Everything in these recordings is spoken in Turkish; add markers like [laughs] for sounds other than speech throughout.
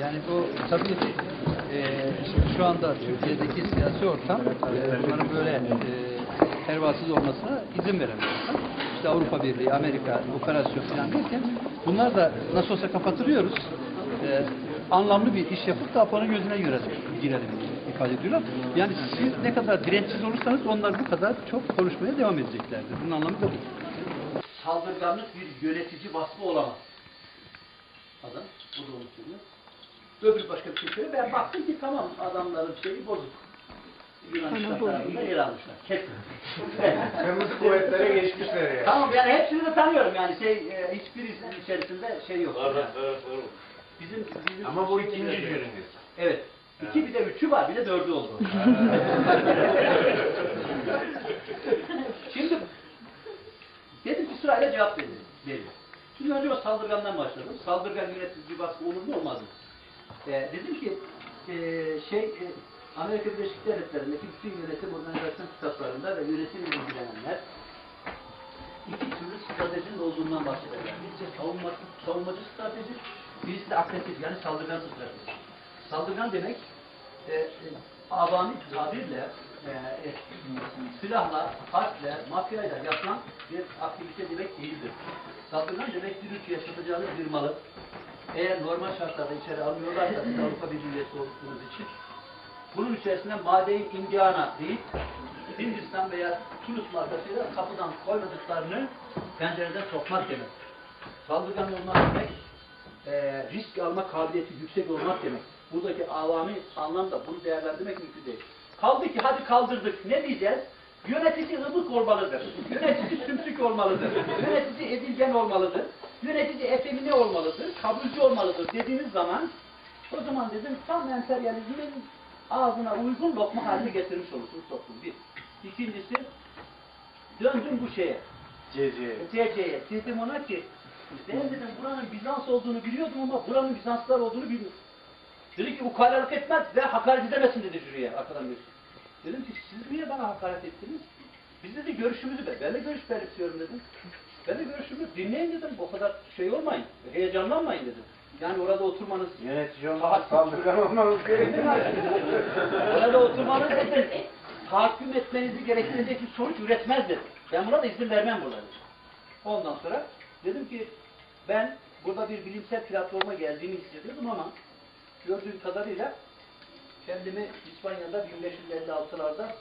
Yani bu tabii e, şimdi şu anda Türkiye'deki siyasi ortam e, bunların böyle e, pervasız olmasına izin veremiyor. İşte Avrupa Birliği, Amerika, operasyon falan derken bunlar da nasıl olsa kapatılıyoruz. E, anlamlı bir iş yapıp da Apo'nun gözüne göre girelim ifade ediyorlar. Yani siz ne kadar dirençsiz olursanız onlar bu kadar çok konuşmaya devam edeceklerdir. Bunun anlamı da bu. saldırganlık bir yönetici vasfı olamaz. Adam, bu da onu söylüyor. Öbür başka bir şey söylüyor. Ben baktım ki tamam adamların şeyi bozuk. Yunanistan tarafında yer almışlar. Kesin. Kırmızı [laughs] kuvvetlere geçmişler yani. tamam yani hepsini de tanıyorum yani şey e, hiçbirisinin içerisinde şey yok. Yani. Bizim, bizim Ama bu ikinci jüriniz. Evet. İki bir de üçü var bir de dördü oldu. [laughs] Şimdi dedim ki sırayla cevap verin. Şimdi önce o saldırgandan başladım. Saldırgan yönetici baskı olur mu olmaz mı? Ee, dedim ki e, şey e, Amerika Birleşik Devletleri'ndeki bütün yönetim organizasyon kitaplarında ve yönetim ilgilenenler iki türlü stratejinin olduğundan bahsederler. Birisi savunma, savunmacı strateji, birisi de agresif yani saldırgan strateji. Saldırgan demek e, e, avami tabirle e, e, silahla, harple, mafyayla yapılan bir aktivite demek değildir. Saldırgan demek bir ülkeye satacağınız bir malı eğer normal şartlarda içeri almıyorlarsa siz Avrupa Birliği üyesi olduğunuz için bunun içerisinde madeyi Indiana değil Hindistan veya Tunus markasıyla kapıdan koymadıklarını pencereden sokmak demek. Saldırgan olmak demek e, risk alma kabiliyeti yüksek olmak demek. Buradaki avami anlamda bunu değerlendirmek mümkün değil. Kaldı ki hadi kaldırdık. Ne diyeceğiz? Yönetici ılık olmalıdır. Yönetici sümsük olmalıdır. Yönetici edilgen olmalıdır. Yönetici efemine olmalıdır. Kabulcü olmalıdır dediğiniz zaman o zaman dedim tam emperyalizmin ağzına uygun lokma haline getirmiş olursunuz toplum. Bir. İkincisi döndüm bu şeye. CC. CC'ye. Dedim ona ki ben dedim buranın Bizans olduğunu biliyordum ama buranın Bizanslar olduğunu bilmiyorum. Dedi ki ukalalık etmez ve hakaret edemezsin dedi jüriye arkadan bir. Dedim ki siz niye bana hakaret ettiniz? Biz dedi görüşümüzü be. Ben de görüş belirtiyorum dedim. Ben de görüşümü dinleyin dedim. O kadar şey olmayın. Heyecanlanmayın dedim. Yani orada oturmanız Yönetici olmak, olmanız gerekir. Orada oturmanız dedim. Tahakküm etmenizi gerektirecek bir sonuç üretmez dedim. Ben buna da izin vermem burada dedim. Ondan sonra dedim ki ben burada bir bilimsel platforma geldiğimi hissediyordum ama gördüğüm kadarıyla kendimi İspanya'da 1556'larda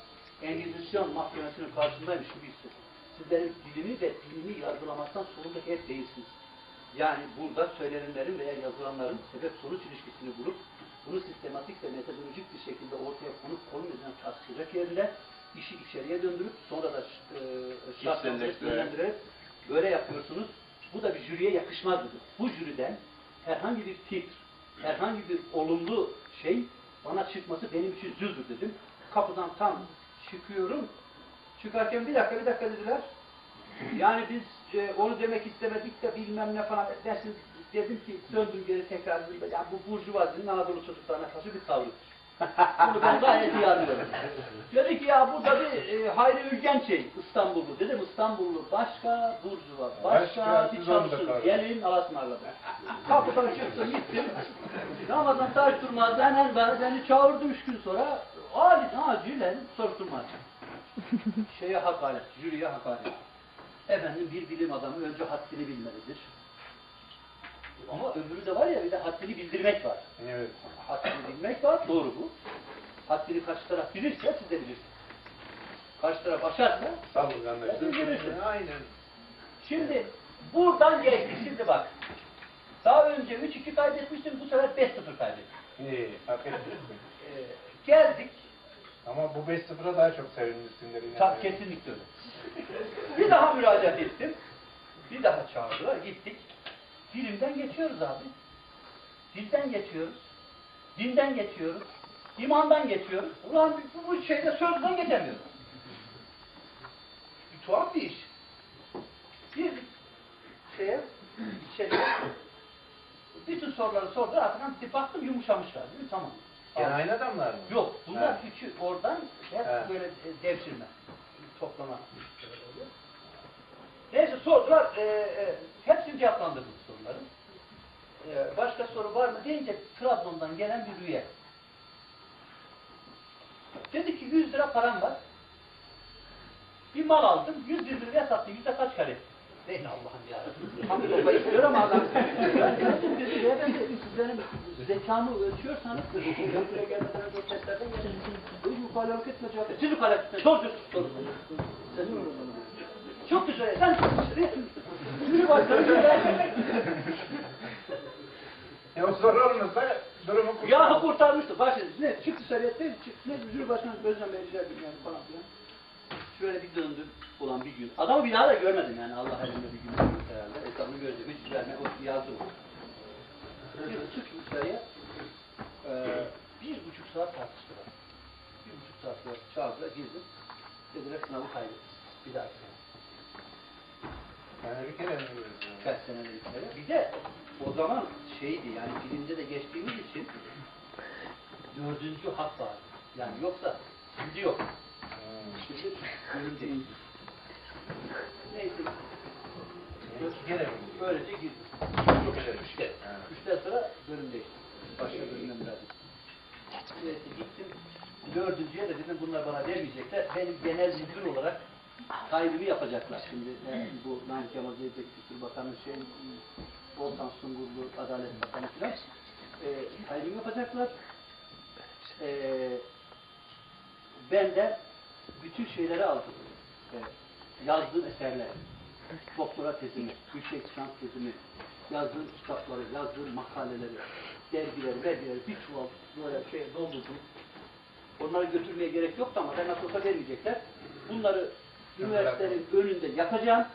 Engizisyon mahkemesinin karşısındaymış gibi hissettim. Sizlerin dilini ve dinini yargılamaktan sorumlu hep değilsiniz. Yani burada söylenenlerin veya yazılanların sebep sonuç ilişkisini bulup bunu sistematik ve metodolojik bir şekilde ortaya konup konu üzerine tartışacak yerine işi içeriye döndürüp sonra da e, İçselleştirerek. yönlendirerek böyle yapıyorsunuz. Bu da bir jüriye yakışmaz dedi. Bu jüriden herhangi bir titr, herhangi bir olumlu şey bana çıkması benim için züldür dedim. Kapıdan tam çıkıyorum. Çıkarken bir dakika bir dakika dediler. Yani biz e, onu demek istemedik de bilmem ne falan. Şimdi dedim ki döndüm geri tekrar dedim. Ya bu burjuvazinin Anadolu çocuklarına karşı bir tavrı. Bunu ben gayet iyi anlıyorum. Dedi ki ya burada bir e, Hayri Ülgençey İstanbullu. Dedim İstanbullu başka, Burjuva başka, Başka, bir da kalın. Gelin alasmarladım. Kapıdan çıktım gittim. Ramazan taş durmaz hemen ben, beni çağırdı üç gün sonra. Ali acilen soruşturma açtım. Şeye hakaret, jüriye hakaret. Efendim bir bilim adamı önce haddini bilmelidir. Ama öbürü de var ya bir de haddini bildirmek var. Evet. Haddini bilmek var, doğru bu. Haddini karşı taraf bilirse siz de bilirsiniz. Karşı taraf aşarsa. Siz bilirsiniz. Aynen. Şimdi buradan geçti. Şimdi bak. Daha önce 3-2 kaybetmiştim. Bu sefer 5-0 kaybettim. İyi. Hak ettiniz mi? [laughs] Ee, geldik. Ama bu 5-0'a daha çok sevinmişsindir. Tabii kesinlikle öyle. Bir daha müracaat ettim. Bir daha çağırdılar. Gittik. Dilimden geçiyoruz abi. Dilden geçiyoruz. Dinden geçiyoruz. imandan geçiyoruz. Ulan bu, bu şeyde sözden geçemiyoruz. Bir tuhaf bir iş. Bir şeye, içeriye bütün soruları sordular. Artık bir baktım yumuşamışlar. Dedim tamam. Gene aynı adamlar mı? Yok. Bunlar He. üçü oradan hep He. böyle devşirme. Toplama. Neyse sordular. E, e, hepsini cevaplandırdım. E, başka soru var mı deyince Trabzon'dan gelen bir üye. Dedi ki 100 lira param var. Bir mal aldım. 100 liraya sattım. Yüzde kaç kare? Ey Allah'ım ya. Hamdi Baba istiyor ama adam. Ben dedim dedi beyefendi siz benim zekamı ölçüyorsanız etme. Siz mukalalık etme. Sor sor sor. Çok güzel. Sen çok güzel. Yürü başkanı. Ya o soru durumu Ya kurtarmıştı. Bak şimdi ne çıktı sarıyette çıktı. Ne Özlem Bey rica ederim yani falan filan. Şöyle bir döndüm ulan bir gün. Adamı bir daha da görmedim yani Allah elimde bir gün herhalde. Hesabını gördüm. Hiç verme o yazdım. Bir çıktım dışarıya. Ee, bir buçuk saat tartıştılar. Bir buçuk saat sonra çağırdılar girdim. Dediler sınavı kaybettin. Bir daha sene. Yani bir kere? Kaç senedir içeri. Bir de o zaman şeydi yani filmde de geçtiğimiz için dördüncü hak vardı. Yani yoksa şimdi yok. Şimdi. Neyse. İki kere? Böylece girdim. Çok güzel. Üçte. Üçten sonra bölüm değişti. Başka bölümden biraz. Neyse gittim. Dördüncüye de dedim bunlar bana vermeyecekler. Benim genel müdür olarak kaydımı yapacaklar. Şimdi e, bu Naim Kemal Zeybek Kültür Bakanı şey, Volkan Sungurlu Adalet Bakanı filan e, kaydımı yapacaklar. E, ben de bütün şeyleri aldım. E, yazdığım eserler, doktora tezimi, yüksek lisans tezimi, yazdığım kitapları, yazdığım makaleleri, dergileri, dergileri bir çuval böyle şey doldurdum. Onları götürmeye gerek yoktu ama ben nasıl olsa vermeyecekler. Bunları üniversitenin önünde yakacağım.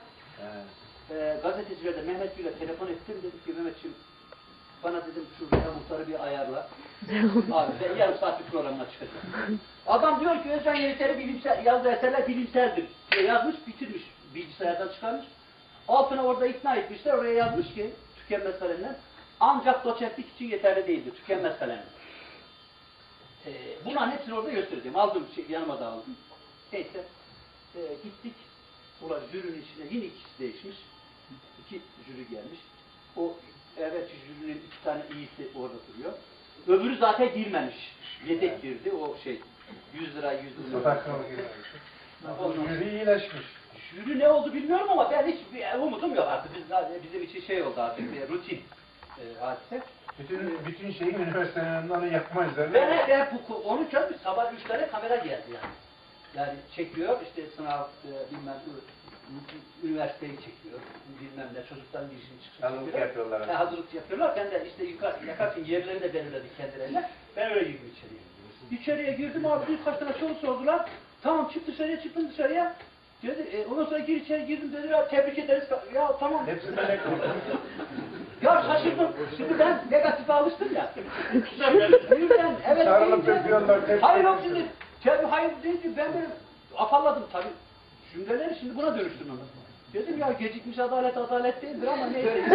Evet. Ee, gazetecilere de Mehmet Gül'e telefon ettim. Dedim ki Mehmetciğim bana dedim şu Muhtar'ı bir ayarla. [laughs] Abi ben yarım saat bir programına çıkacağım. Adam diyor ki Özcan Yenişehir'e bilimsel, yazdığı eserler bilimseldir. diye yazmış, bitirmiş. Bilgisayardan çıkarmış. Altına orada ikna etmişler. Oraya yazmış ki tükenmez kalemler. Ancak doçentlik için yeterli değildir. Tükenmez kalemler. Ee, bunların hepsini orada göstereceğim. Aldım şey, yanıma da aldım. Neyse. Ee, gittik. Ulan jürinin içinde yine ikisi değişmiş. İki jüri gelmiş. O evet jürinin iki tane iyisi orada duruyor. Öbürü zaten girmemiş. Yedek girdi o şey. 100 lira 100 lira. Yürü iyileşmiş. Jüri ne oldu bilmiyorum ama ben hiç bir umudum yok artık. Biz, bizim için şey oldu artık bir rutin e, hadise. Bütün bütün şeyi üniversitenin önünde onu yapma üzerine. Ben hep, hep bu- onu çözdüm. Sabah üçlere kamera geldi yani. Yani çekiyor işte sınav e, bilmem üniversiteyi çekiyor. Bilmem ne çocukların girişini çıksın. Hazırlık çekiyor. yapıyorlar. Ha, hazırlık yapıyorlar. Ben de işte yukarı yakarken yerlerini de belirledik kendilerine. Ben öyle girdim içeriye. İçeriye girdim abi birkaç tane soru sordular. Tamam çık dışarıya çıktım dışarıya. Dedi, e, ondan sonra gir içeri girdim dediler tebrik ederiz. Ya tamam. Hepsi melek oldu. [laughs] Ya şaşırdım. Şimdi ben negatife alıştım ya. Birden evet deyince- Hayır yok şimdi. Tabii hayır deyince ben böyle afalladım tabii. Cümleleri şimdi buna dönüştüm onu. Dedim ya gecikmiş adalet adalet değildir ama neyse. [laughs]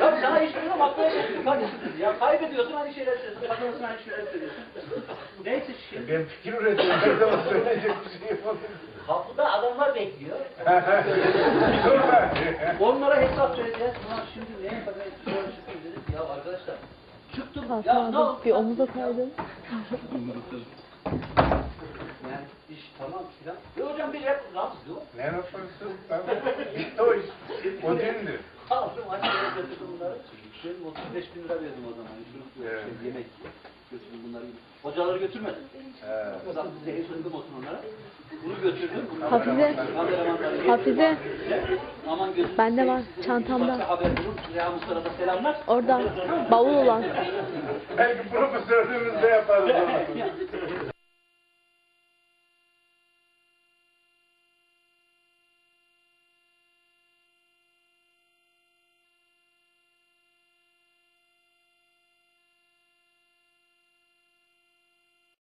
ya sana hiç bilmiyorum aklıma geldi kardeşim. Ya kaybediyorsun aynı şeyler söylüyorsun. Kazanırsın aynı şeyler söylüyorsun. Neyse şimdi Ben fikir üretiyorum. Ben zaman söyleyecek bir şey yok. kapıda adamlar bekliyor. [laughs] Onlara hesap vereceğiz. Ulan şimdi ne yapacağız? Dedim. Ya arkadaşlar çıktım. Ya ne Hasan oldu? bir omuza kaydın. Yani iş tamam filan. E hocam bir hep rahatsız yok. Ne yaparsın? Tamam. Bitti o iş. O dündü. Dedim 35 bin lira verdim o zaman. Şunu Evet. şey, yemek götürdüm bunları. Hocaları götürmedim. Evet. Uzak zehir sundum olsun onlara. Bunu götürdüm. Hafize. Hafize. Aman gözünü Bende var, çantamda. haber bulun. Reha Mustafa'da selamlar. Orada bavul olan. [laughs] Belki profesörlüğümüzde yaparız. [laughs]